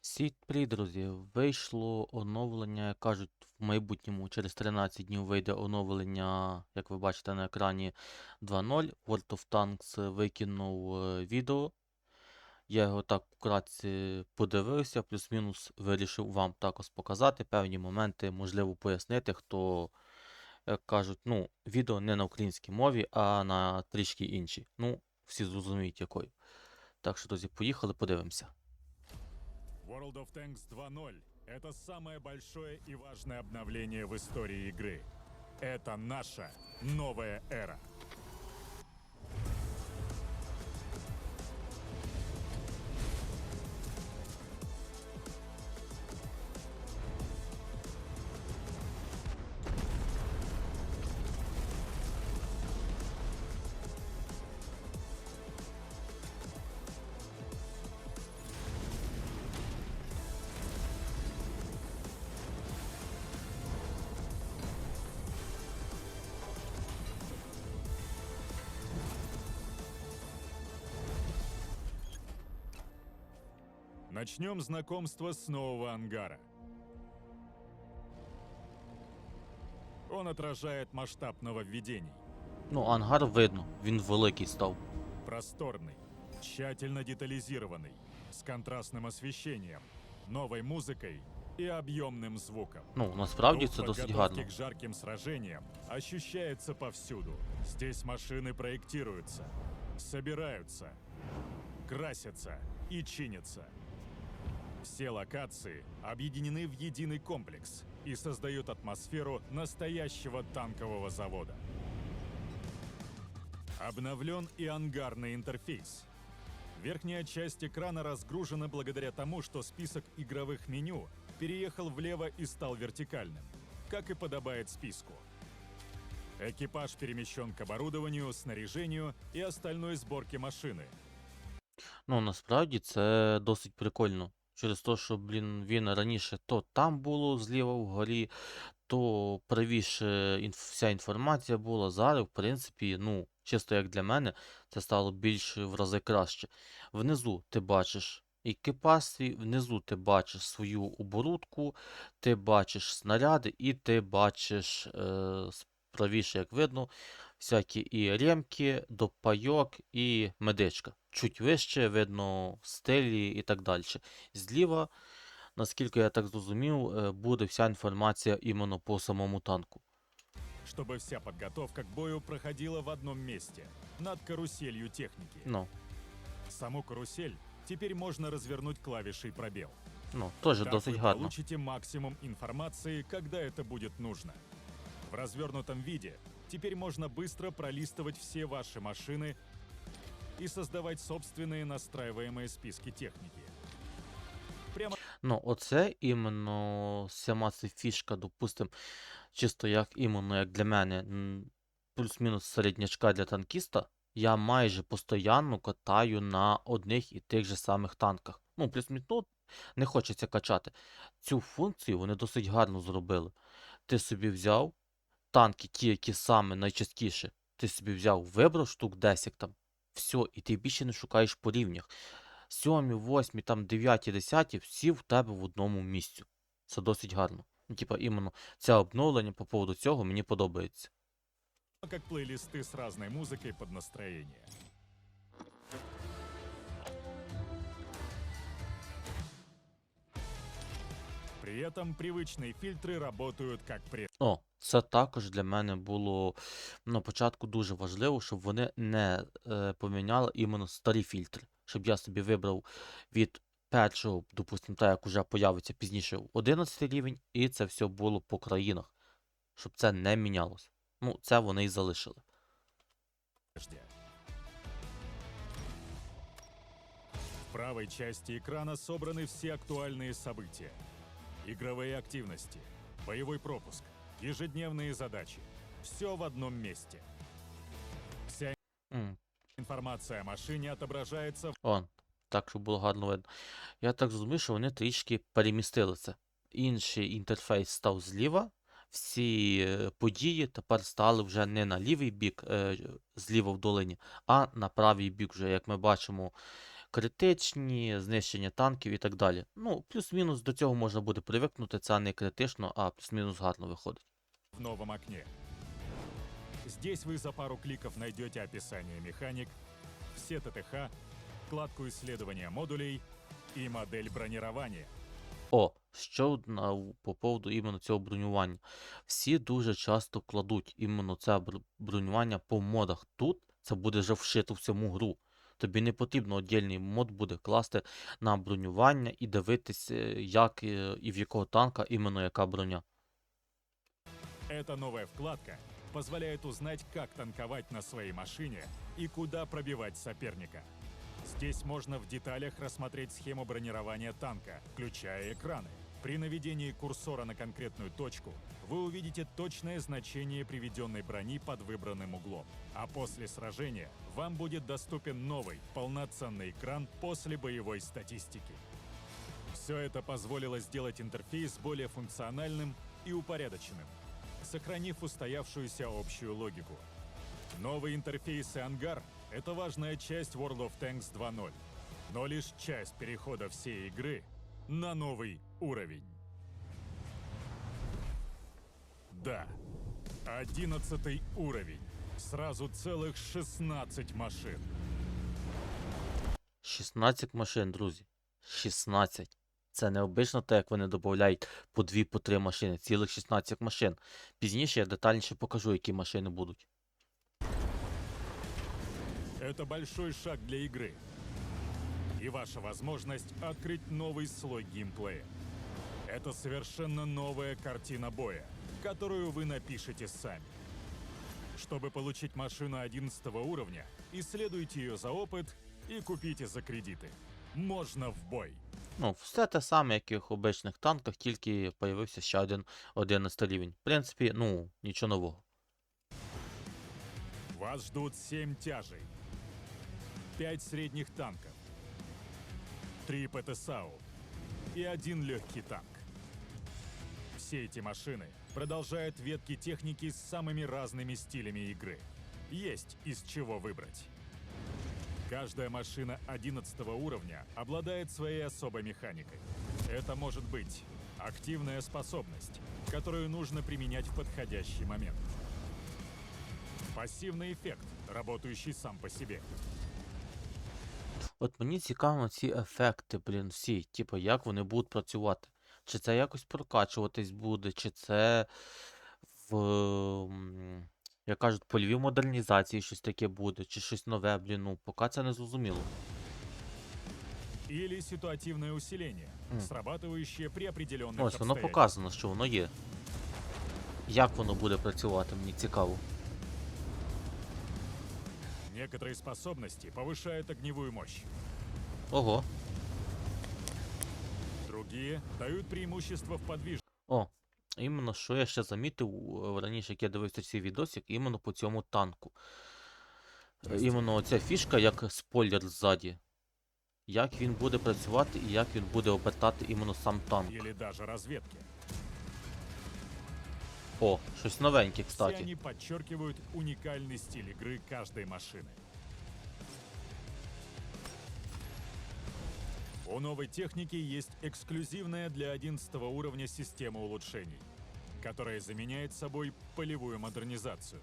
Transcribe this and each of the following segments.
Всім привіт, друзі! Вийшло оновлення, кажуть, в майбутньому через 13 днів вийде оновлення, як ви бачите на екрані 2.0. World of Tanks викинув е, відео. Я його так вкратце подивився, плюс-мінус вирішив вам також показати певні моменти, можливо, пояснити, хто, як кажуть, ну, відео не на українській мові, а на трішки іншій. Ну, всі зрозуміють якою. Так що, друзі, поїхали, подивимося. World of Tanks 2.0 — это самое большое и важное обновление в истории игры. Это наша новая эра. Начнем знакомство с нового ангара. Он отражает масштаб нововведений. Ну, ангар видно, він великий став. Просторный, тщательно детализированный, с контрастным освещением, новой музыкой и объемным звуком. Ну, насправді Дух це досить подготовки гарно. к жарким сражениям ощущается повсюду. Здесь машины проектируются, собираются, красятся и чинятся. Все локации объединены в единый комплекс и создают атмосферу настоящего танкового завода. Обновлен и ангарный интерфейс. Верхняя часть экрана разгружена благодаря тому, что список игровых меню переехал влево и стал вертикальным, как и подобает списку. Экипаж перемещен к оборудованию, снаряжению и остальной сборке машины. Ну, насправді це досить прикольно. Через те, що, блін, він раніше то там було зліва вгорі, то правіше вся інформація була. Зараз, в принципі, ну, чисто як для мене, це стало більш в рази краще. Внизу ти бачиш екіпаж свій, внизу ти бачиш свою оборудку, ти бачиш снаряди і ти бачиш е, правіше, як видно, всякі і ремки, допайок і медичка. Чуть вище видно стилі і так далі. Зліва, наскільки я так зрозумів, е, буде вся інформація іменно по самому танку. чтобы вся подготовка к бою проходила в одном месте, над каруселью техники. Ну, Саму карусель теперь можно развернуть клавишей пробел. ну, теж Так досить вы гарно. получите максимум информации, когда это будет нужно. В развернутом виде теперь можно быстро пролистывать все ваши машины и создавать собственные настраиваемые списки техники. Прямо Ну, оце іменно сама ця фішка, допустим, чисто як іменно як для мене, м, плюс-мінус середнячка для танкіста, я майже постійно катаю на одних і тих же самих танках. Ну, плюс-мінус, ну, не хочеться качати. Цю функцію вони досить гарно зробили. Ти собі взяв танки, ті, які саме найчастіше, ти собі взяв, вибрав штук 10 там, все, і ти більше не шукаєш по рівнях. Сьомі, восьмі, там дев'яті, десяті, всі в тебе в одному місці. Це досить гарно. Ну, Типа, іменно це обновлення по поводу цього мені подобається. как плейлисты с разной музыкой под настроение. При этом привычные фильтры работают как прежде. О, це також для мене було на початку дуже важливо, щоб вони не е, поміняли іменно старі фільтри. Щоб я собі вибрав від першого, допустимо, так як уже появиться пізніше 11 рівень, і це все було по країнах. Щоб це не мінялося. Ну, це вони і залишили. В правой части экрана собраны все актуальные события. Игровые активности, боевой пропуск, ежедневные задачи. Все в одном месте. Вся М, информация о машине отображается в Он, так, щоб було гарно видно. Я так зрозумів, що вони трішки перемістили це. Інший інтерфейс став зліва. Всі е, події тепер стали вже не на лівий бік, е, зліва в долині, а на правий бік вже, як ми бачимо, критичні, знищення танків і так далі. Ну, плюс-мінус до цього можна буде привикнути, це не критично, а плюс-мінус гарно виходить. Новом окне. Здесь вы за пару кликов найдете описание механик, все ТТХ, вкладку исследования модулей и модель бронирования. О, ще одна по поводу іменно цього бронювання. Всі дуже часто кладуть іменно це бронювання по модах. Тут це буде вже вшито в саму гру. Тобі не потрібно отдільний мод буде класти на бронювання і дивитися, як е, і в якого танка іменно яка броня. Эта новая вкладка позволяет узнать, как танковать на своей машине и куда пробивать соперника. Здесь можно в деталях рассмотреть схему бронирования танка, включая экраны. При наведении курсора на конкретную точку вы увидите точное значение приведенной брони под выбранным углом. А после сражения вам будет доступен новый, полноценный экран после боевой статистики. Все это позволило сделать интерфейс более функциональным и упорядоченным, сохранив устоявшуюся общую логику. Новый интерфейс и ангар — это важная часть World of Tanks 2.0, но лишь часть перехода всей игры на новый уровень. Да, 11 уровень. Сразу целых 16 машин. 16 машин, друзі. 16. Це не обично те, як вони додають по 2 по 3 машини, цілих 16 машин. Пізніше я детальніше покажу, які машини будуть. Это большой шаг для игры. И ваша возможность открыть новый слой геймплея. Это совершенно новая картина боя, которую вы напишете сами. Чтобы получить машину 11 уровня, исследуйте ее за опыт и купите за кредиты. Можно в бой! Ну, все те саме, як і в обичних танках, тільки появився ще один 11 рівень. В принципі, ну, нічого нового. Вас ждут 7 тяжей, 5 средних танков, 3 ПТСАУ и один легкий танк. Все эти машины продолжают ветки техники с самыми разными стилями игры. Есть из чего выбрать. Каждая машина 11 уровня обладает своей особой механикой. Это может быть активная способность, которую нужно применять в подходящий момент. Пассивный эффект, работающий сам по себе. От мені цікаво ці ефекти, блін, всі, типу, як вони будуть працювати. Чи це якось прокачуватись буде, чи це в, м, як кажуть, польовій модернізації щось таке буде, чи щось нове, блін, ну, поки це не зрозуміло. Или ситуативное усиление, М. срабатывающее при определенных Ось воно обстоятельствах. показано, що воно є. Як воно буде працювати, мені цікаво. Некоторые способности повышают огневую мощь. Ого. Другие дают преимущество в подвижности. О, іменно що я ще замітив е, раніше, як я дивився цей відосик, іменно по цьому танку. Е, Здрасте. Іменно оця фішка, як спойлер ззаді. Як він буде працювати і як він буде обертати іменно сам танк. или даже разведки. О, щось новеньке, Все кстати. они подчеркивают уникальный стиль игры каждой машины. У новой техники есть эксклюзивная для 11 уровня система улучшений, которая заменяет собой полевую модернизацию.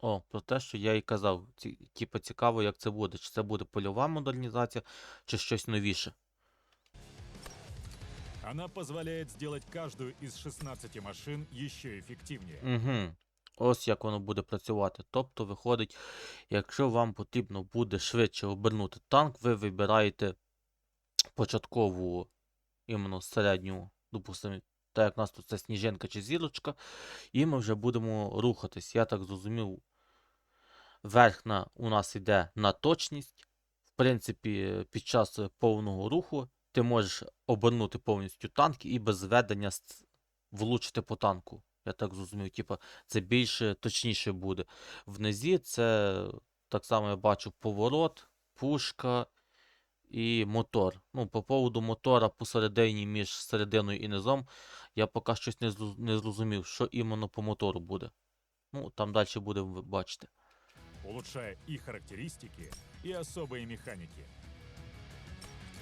О, про те, що я і казав. Типа цікаво, як це буде. Чи це буде польова модернізація, чи щось новіше. Она позволяет сделать каждую из 16 машин еще эффективнее. Угу. Ось як воно буде працювати. Тобто, виходить, якщо вам потрібно буде швидше обернути танк, ви вибираєте початкову іменно середню, допустимо, так як у нас тут це сніжинка чи зірочка, і ми вже будемо рухатись. Я так зрозумів, верхна у нас йде на точність. В принципі, під час повного руху ти можеш обернути повністю танк і без ведення влучити по танку. Я так зрозумів, типа, це більше точніше буде. Внизі це так само я бачу поворот, пушка і мотор. Ну, по поводу мотора посередині між серединою і низом, я поки щось не, зру- не зрозумів, що іменно по мотору буде. Ну, там далі будемо ви- бачити. улучшая и характеристики, и особые механики.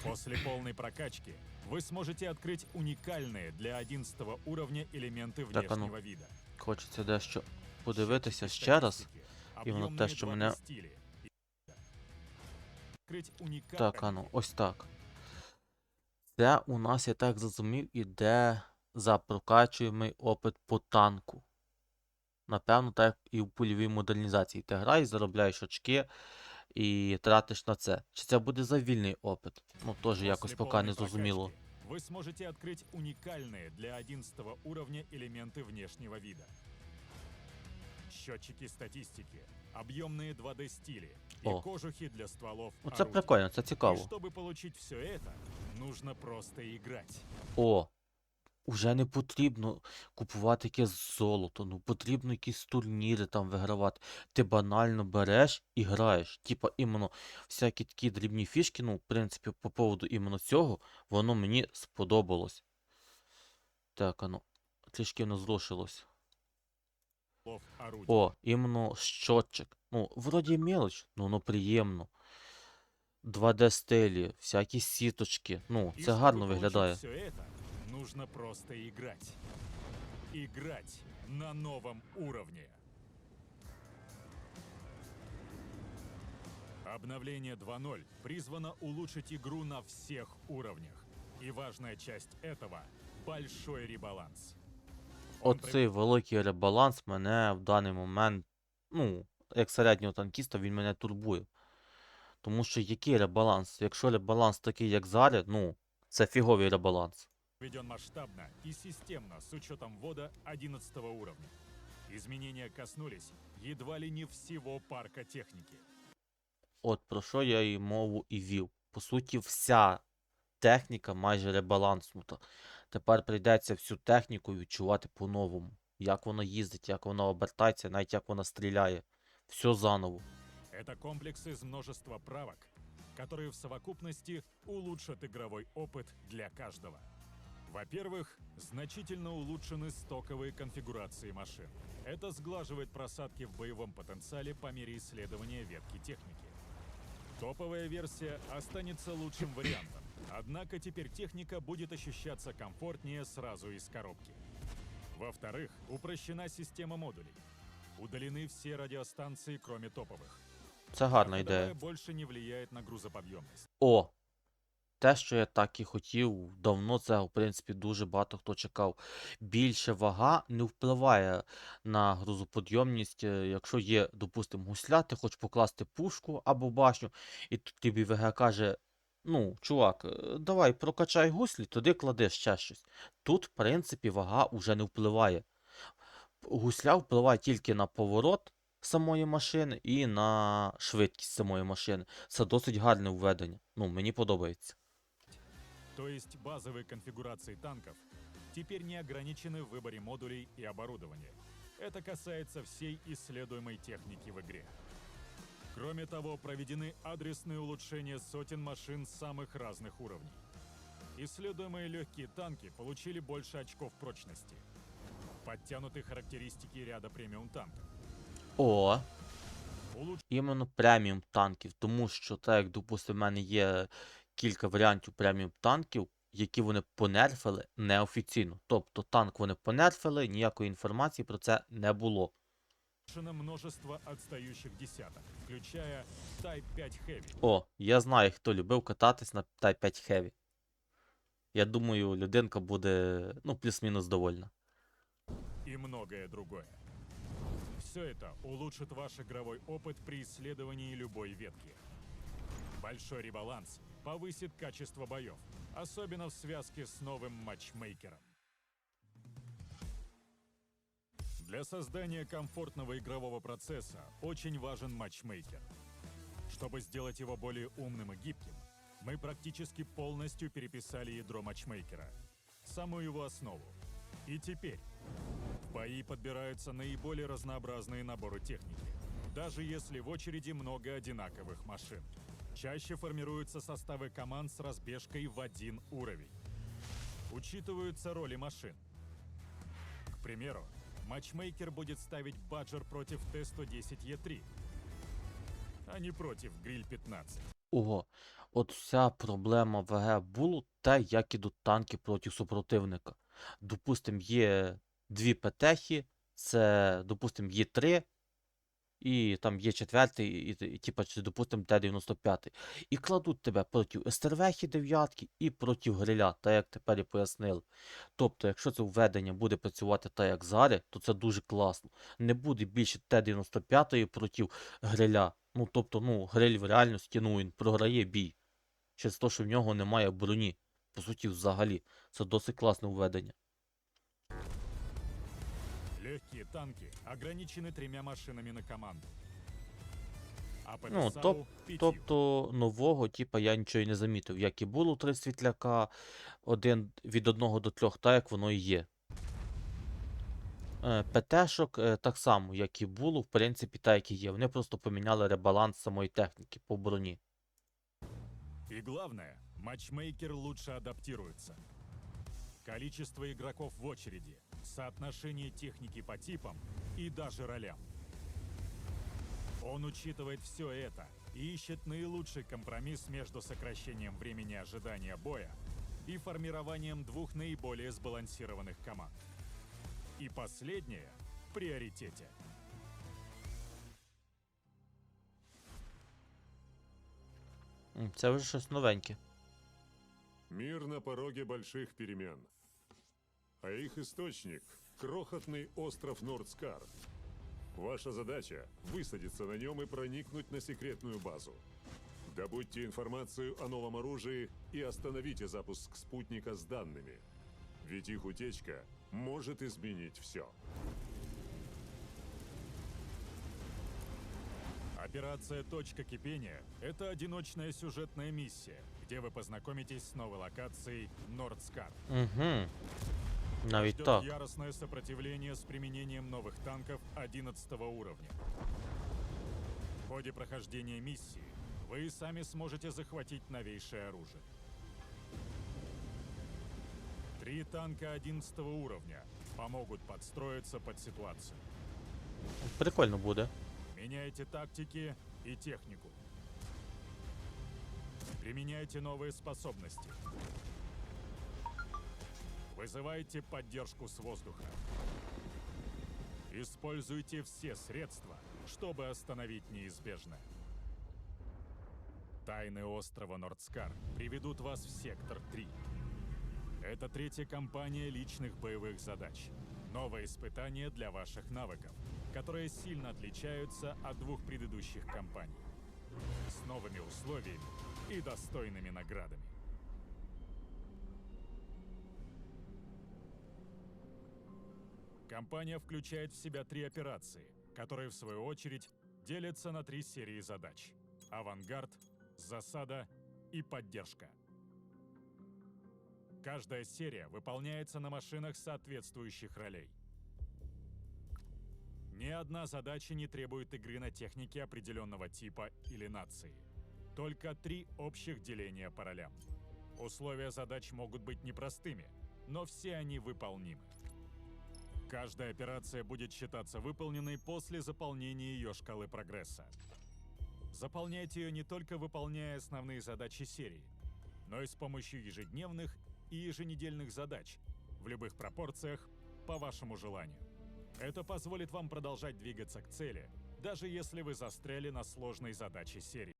После полной прокачки вы сможете открыть уникальные для 11 уровня элементы Так, а ну. внешнего вида. Хочеться дещо подивитися Счетчики ще раз. статистики, і воно объемные те, що 2D мене- стилі. Открыть уникальные Так, ану, ось так. Це у нас, я так зрозумів, іде за прокачуємий опит по танку. Напевно, так як і в польовій модернізації. Ти граєш, заробляєш очки і тратиш на це. Чи це буде за вільний опит? Ну, теж якось После поки полной не зрозуміло. прокачки Вы сможете открыть уникальные для 11 уровня элементы внешнего вида. Счетчики статистики, объемные 2D стили и О. кожухи для стволов Ну, це орудий. прикольно, це И цікаво. чтобы получить все это, нужно просто играть. О, уже не потрібно купувати якесь золото, ну потрібно якісь турніри там вигравати. Ти банально береш і граєш. Типа іменно всякі такі дрібні фішки, ну, в принципі, по поводу іменно цього, воно мені сподобалось. Так, ану, трішки воно зрушилось. Стволов орудий. О, іменно щотчик. Ну, вроді мелоч, ну воно приємно. 2D стилі, всякі сіточки. Ну, И це чтобы гарно получить виглядає. все это, нужно просто играть. Играть на новом уровне. Обновление 2.0 призвано улучшить игру на всех уровнях. И важная часть этого – большой ребаланс. Оцей великий ребаланс мене в даний момент, ну, як середнього танкіста, він мене турбує. Тому що який ребаланс? Якщо ребаланс такий, як зараз, ну, це фіговий ребаланс. Проведен масштабно и системно с учетом ввода 11 уровня. Изменения коснулись едва ли не всего парка техники. От про що я і мову і вів. По суті, вся техніка майже ребаланснута. Тепер прийдеться всю техніку відчувати по-новому. Як вона їздить, як вона обертається, навіть як вона стріляє. Все заново. Это комплекс из множества правок, которые в совокупности улучшат игровой опыт для каждого. Во-первых, значительно улучшены стоковые конфигурации машин. Это сглаживает просадки в боевом потенциале по мере исследования ветки техники. Топовая версия останется лучшим вариантом, однако теперь техника будет ощущаться комфортнее сразу из коробки. Во-вторых, упрощена система модулей. Удалены все радиостанции, кроме топовых. Це гарна А ідея. ходовая больше не влияет на грузоподъемность. О! Те, що я так і хотів, давно це, в принципі, дуже багато хто чекав. Більше вага не впливає на грузоподйомність. е, Якщо є, допустимо, гусля, ти хочеш покласти пушку або башню, і тут тобі ВГ каже: ну, чувак, е, давай прокачай гуслі, туди клади ще щось. Тут, в принципі, вага вже не впливає. Гусля впливає тільки на поворот самої машини і на швидкість самої машини. Це досить гарне введення. Ну, мені подобається. То есть базовые конфигурации танков теперь не ограничены в выборе модулей и оборудования. Это касается всей исследуемой техники в игре. Кроме того, проведены адресные улучшения сотен машин самых разных уровней. Исследуемые легкие танки получили больше очков прочности. Подтянуты характеристики ряда премиум танков. О, Улуч- іменно преміум танків, тому що, так як, допустимо, в мене є кілька варіантів преміум танків, які вони понерфили неофіційно. Тобто танк вони понерфили, ніякої інформації про це не було. улучшено множество отстающих десяток, включая Type 5 Heavy, О, я знаю, хто любив кататись на Type 5 Heavy. Я думаю, людинка буде, ну, плюс-мінус довольна. и многое другое. Все это улучшит ваш игровой опыт при исследовании любой ветки. Большой ребаланс повысит качество боев, особенно в связке с новым матчмейкером. Для создания комфортного игрового процесса очень важен матчмейкер. Чтобы сделать его более умным и гибким, мы практически полностью переписали ядро матчмейкера, самую его основу. И теперь в бои подбираются наиболее разнообразные наборы техники, даже если в очереди много одинаковых машин. Чаще формируются составы команд с разбежкой в один уровень. Учитываются роли машин. К примеру, матчмейкер будет ставить баджер против Т-110Е3, а не против Гриль-15. Ого, от вся проблема ВГ було те, як ідуть танки проти супротивника. Допустим, є дві ПТХи, це, допустим, є три, і там є четвертий, і, і, і типа, чи, допустим, Т-95. І кладуть тебе проти СТРВХи дев'ятки і проти гриля, так як тепер і пояснили. Тобто, якщо це введення буде працювати так, як зараз, то це дуже класно. Не буде більше Т-95 проти гриля. Ну, тобто, ну, гриль в реальності, ну, він програє бій. Через те, що в нього немає броні. По суті, взагалі. Це досить класне введення. Легкие танки ограничены тремя машинами на команду. А по Ну, топ- Тобто нового, типа, я нічого і не замітив. Як і було три світляка, один від одного до трьох, так як воно і є. Е, ПТшок е, так само, як і було, в принципі, так як і є. Вони просто поміняли ребаланс самої техніки по броні. И главное, матчмейкер лучше адаптируется. Количество игроков в очереди, соотношение техники по типам и даже ролям. Он учитывает все это и ищет наилучший компромисс между сокращением времени ожидания боя и формированием двух наиболее сбалансированных команд. И последнее в приоритете. Це вже щось новеньке. Мир на пороге больших перемен. А их источник — крохотный остров Нордскар. Ваша задача — высадиться на нем и проникнуть на секретную базу. Добудьте информацию о новом оружии и остановите запуск спутника с данными. Ведь их утечка может изменить все. Операция «Точка кипения» — это одиночная сюжетная миссия, где вы познакомитесь с новой локацией Нордскар. Угу. Навіть Ждет так. яростное сопротивление с применением новых танков 11 уровня. В ходе прохождения миссии вы сами сможете захватить новейшее оружие. Три танка 11 уровня помогут подстроиться под ситуацию. Прикольно буде. Меняйте тактики и технику. Применяйте новые способности. Вызывайте поддержку с воздуха. Используйте все средства, чтобы остановить неизбежное. Тайны острова Нордскар приведут вас в сектор 3. Это третья кампания личных боевых задач. Новое испытание для ваших навыков, которые сильно отличаются от двух предыдущих кампаний. С новыми условиями и достойными наградами. Кампания включает в себя три операции, которые в свою очередь делятся на три серии задач. Авангард, засада и поддержка. Каждая серия выполняется на машинах соответствующих ролей. Ни одна задача не требует игры на технике определенного типа или нации. Только три общих деления по ролям. Условия задач могут быть непростыми, но все они выполнимы. Каждая операция будет считаться выполненной после заполнения ее шкалы прогресса. Заполняйте ее не только выполняя основные задачи серии, но и с помощью ежедневных и еженедельных задач в любых пропорциях по вашему желанию. Это позволит вам продолжать двигаться к цели, даже если вы застряли на сложной задаче серии.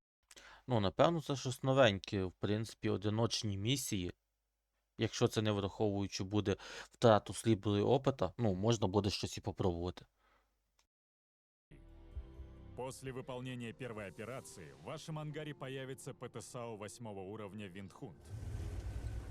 Ну, напевно, це щось новеньке. В принципі, одиночні місії. Якщо це не враховуючи буде втрату сліду і опита, ну, можна буде щось і попробувати. После выполнения первой операции в вашем ангаре появится ПТСАУ 8 уровня Виндхунд.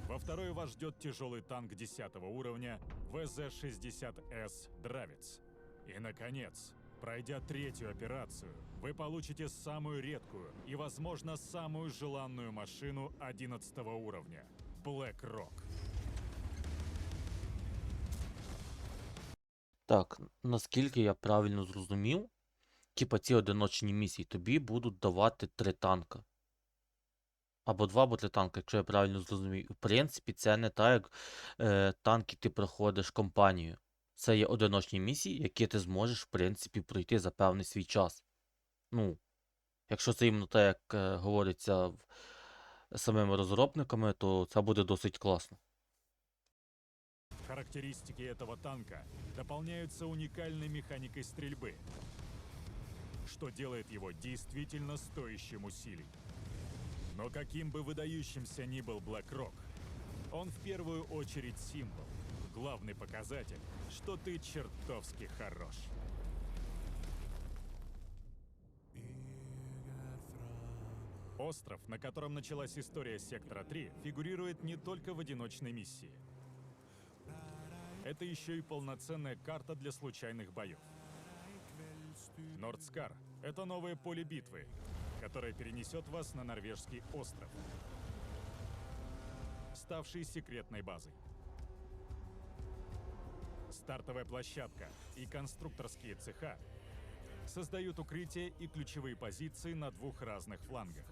Во второй вас ждет тяжелый танк 10 уровня ВЗ-60С Дравец. И, наконец, пройдя третью операцию, вы получите самую редкую и, возможно, самую желанную машину 11 уровня – Black Rock. Так, наскільки я правильно зрозумів, типа ці одиночні місії тобі будуть давати три танка. Або два, або три танка, якщо я правильно зрозумів. В принципі, це не так, як е, танки ти проходиш компанію. Це є одиночні місії, які ти зможеш, в принципі, пройти за певний свій час. Ну, якщо це іменно так, як е, говориться в самими розробниками, то це буде досить класно. Характеристики этого танка дополняются уникальной механикой стрельбы, что делает его действительно стоящим усилий. Но каким бы выдающимся ни был Блэкрок, он в первую очередь символ, главный показатель, что ты чертовски хорош. Остров, на котором началась история Сектора 3, фигурирует не только в одиночной миссии. Это еще и полноценная карта для случайных боев. Нордскар — это новое поле битвы, которое перенесет вас на норвежский остров, ставший секретной базой. Стартовая площадка и конструкторские цеха создают укрытия и ключевые позиции на двух разных флангах.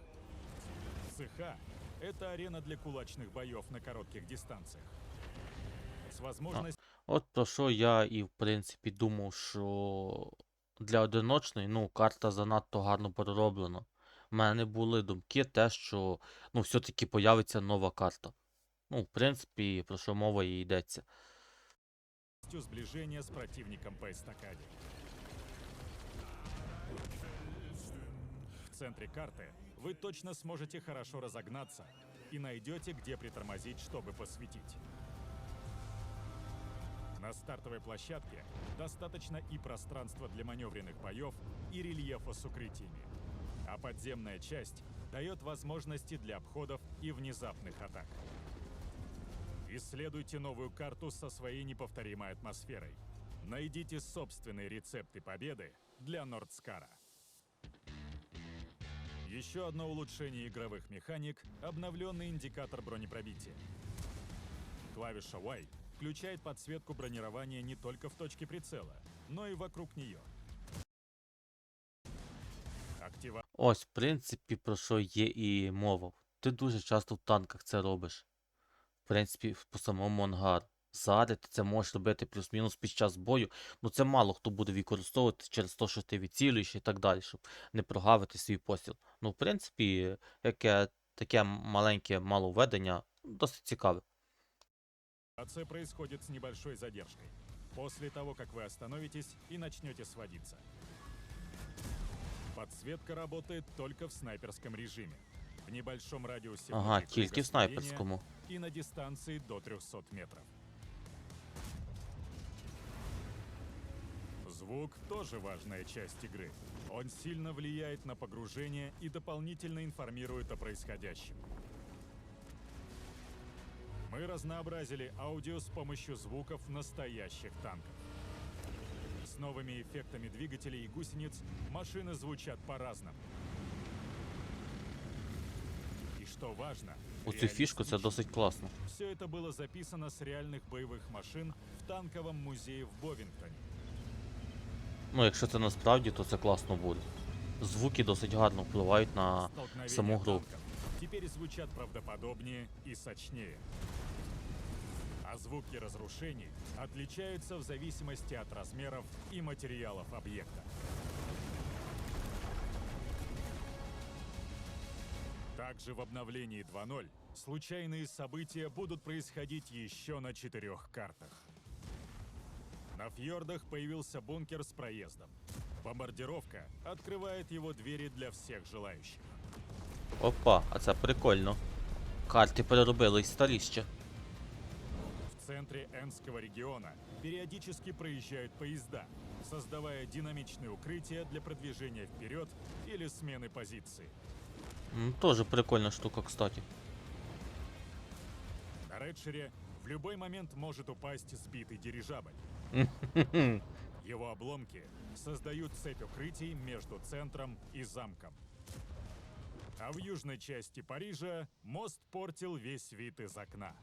Цеха — это арена для кулачных боев на коротких дистанциях. С возможностью От про що я і в принципі думав, що для одиночної, ну, карта занадто гарно перероблена. У мене були думки те, що ну, все-таки появиться нова карта. Ну, в принципі, про що мова і йдеться. сближения с противником по эстакаде. В центре карты вы точно сможете хорошо разогнаться и найдете, где притормозить, чтобы посветить. На стартовой площадке достаточно и пространства для маневренных боев, и рельефа с укрытиями. А подземная часть дает возможности для обходов и внезапных атак. Исследуйте новую карту со своей неповторимой атмосферой. Найдите собственные рецепты победы для Нордскара. Еще одно улучшение игровых механик – обновленный индикатор бронепробития. Клавиша Y включает подсветку бронирования не только в точке прицела, но и вокруг нее. Актива... Ось, в принципі, про що є і мова. Ти дуже часто в танках це робиш. В принципі, по самому ангару. Зараз це можеш робити плюс-мінус під час бою. Ну це мало хто буде використовувати через те, що ти відцілюєш і так далі, щоб не прогавити свій постріл. Ну, в принципі, яке таке маленьке маловведення досить цікаве. Активация происходит с небольшой задержкой. После того, как вы остановитесь и начнете сводиться. Подсветка работает только в снайперском режиме. В небольшом радиусе Ага, тільки в снайперському. и на дистанции до 300 метров. Звук тоже важная часть игры. Он сильно влияет на погружение и дополнительно информирует о происходящем. Мы разнообразили аудио с помощью звуков настоящих танков. С новыми эффектами двигателей и гусениц машины звучат по-разному. И что важно, У цю фішку це досить класно. все это было записано с реальных боевых машин в танковом музее в Бовингтоне. Ну, якщо це насправді, то це класно буде. Звуки досить гарно впливають на Столкновения саму гру. танков теперь звучат правдоподобнее и сочнее. А звуки разрушений отличаются в зависимости от размеров и материалов объекта. Также в обновлении 2.0 случайные события будут происходить еще на четырех картах. На фьордах появился бункер с проездом. Бомбардировка открывает его двери для всех желающих. Опа, а це прикольно. Карти переробили й старі ще. В центре Энского региона периодически проезжают поезда, создавая динамичные укрытия для продвижения вперед или смены позиции. М, Тоже прикольна штука, кстати. На Редшире в любой момент может упасть сбитый дирижабль. Его обломки создают цепь укрытий между центром и замком. А в южной части Парижа мост портил весь вид из окна.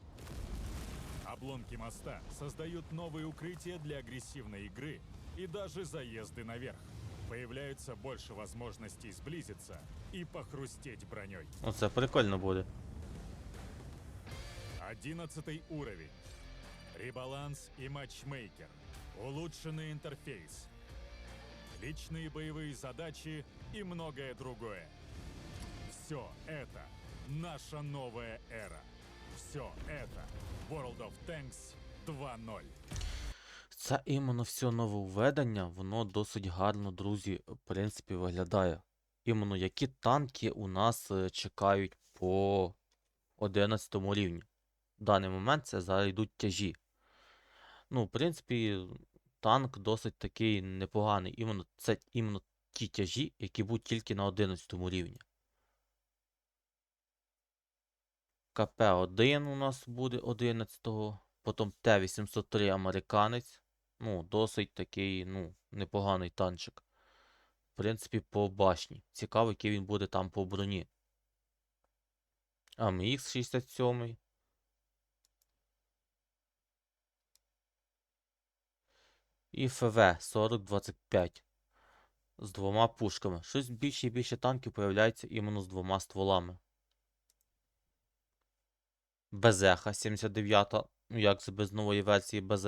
Обломки моста создают новые укрытия для агрессивной игры и даже заезды наверх. Появляется больше возможностей сблизиться и похрустеть броней. Оце прикольно буде. 11 уровень. Ребаланс и матчмейкер. Улучшенный интерфейс. Личные боевые задачи и многое другое. Все это наша новая эра. Все это World of Tanks 2.0. Це іменно все нововведення, воно досить гарно, друзі, в принципі, виглядає. Іменно які танки у нас е, чекають по 11 рівні. В даний момент це зараз йдуть тяжі. Ну, в принципі, танк досить такий непоганий. Іменно, це іменно ті тяжі, які будуть тільки на 11 рівні. КП-1 у нас буде 11-го. Потім Т-803 американець. Ну, досить такий, ну, непоганий танчик. В принципі, по башні. Цікаво, який він буде там по броні. АМХ 67. І ФВ 4025. З двома пушками. Щось більше і більше танків появляється іменно з двома стволами. Безеха 79. Ну як це без нової версії БЗ.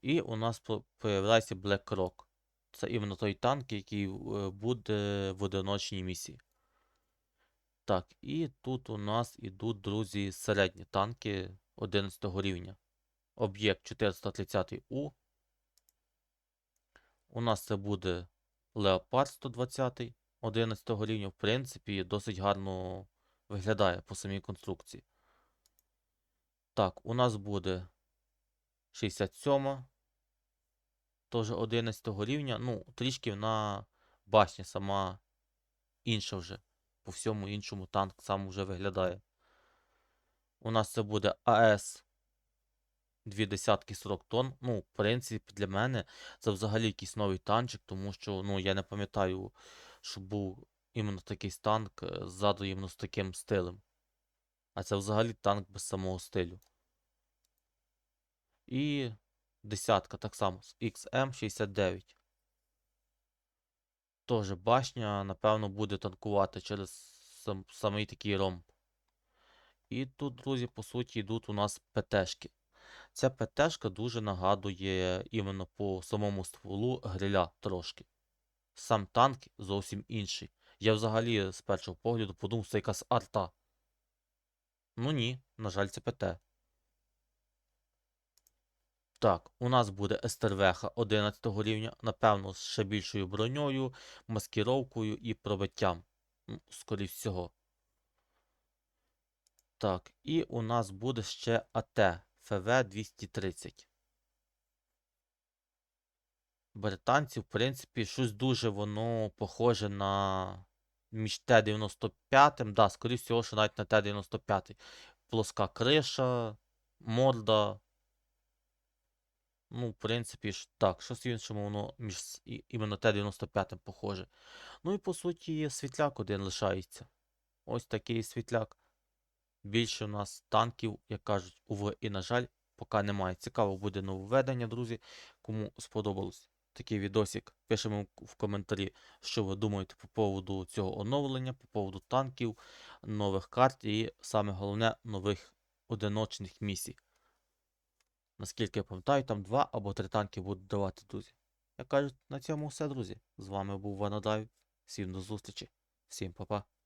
І у нас по- появляється Black Rock. Це іменно той танк, який е, буде в одиночній місії. Так, і тут у нас ідуть, друзі, середні танки 11 рівня. Об'єкт 430У. У нас це буде Леопард 120 11 рівня. В принципі, досить гарно виглядає по самій конструкції. Так, у нас буде 67 теж 11 рівня. Ну, трішки вона башня сама інша вже. По всьому іншому танк сам вже виглядає. У нас це буде АС дві десятки 40 тонн. Ну, в принципі, для мене це взагалі якийсь новий танчик, тому що ну, я не пам'ятаю, що був іменно такий танк е, ззаду іменно з таким стилем. А це взагалі танк без самого стилю. І десятка так само з XM69. Тоже башня, напевно, буде танкувати через сам, самий такий ромб. І тут, друзі, по суті, йдуть у нас ПТшки. Ця ПТшка дуже нагадує іменно по самому стволу гриля трошки. Сам танк зовсім інший. Я взагалі з першого погляду подумав, що це якась арта. Ну ні, на жаль, це ПТ. Так, у нас буде СТРВХ 11 рівня, напевно, з ще більшою броньою, маскировкою і пробиттям. Скоріше всього. Так, і у нас буде ще АТ ФВ 230. Британці, в принципі, щось дуже воно похоже на між Т-95. Да, скоріше всього, що навіть на Т-95. Плоска криша, морда. Ну, в принципі, так, щось в іншому воно між іменно Т-95 похоже. Ну і по суті, світляк один лишається. Ось такий світляк. Більше у нас танків, як кажуть, УВ і, на жаль, поки немає. Цікаво буде нововведення, друзі. Кому сподобалось такий відосик, пишемо в коментарі, що ви думаєте по поводу цього оновлення, по поводу танків, нових карт і саме головне нових одиночних місій. Наскільки я пам'ятаю, там два або три танки будуть давати, друзі. Як кажуть, на цьому все, друзі. З вами був Ванадайв. Всім до зустрічі. Всім па-па.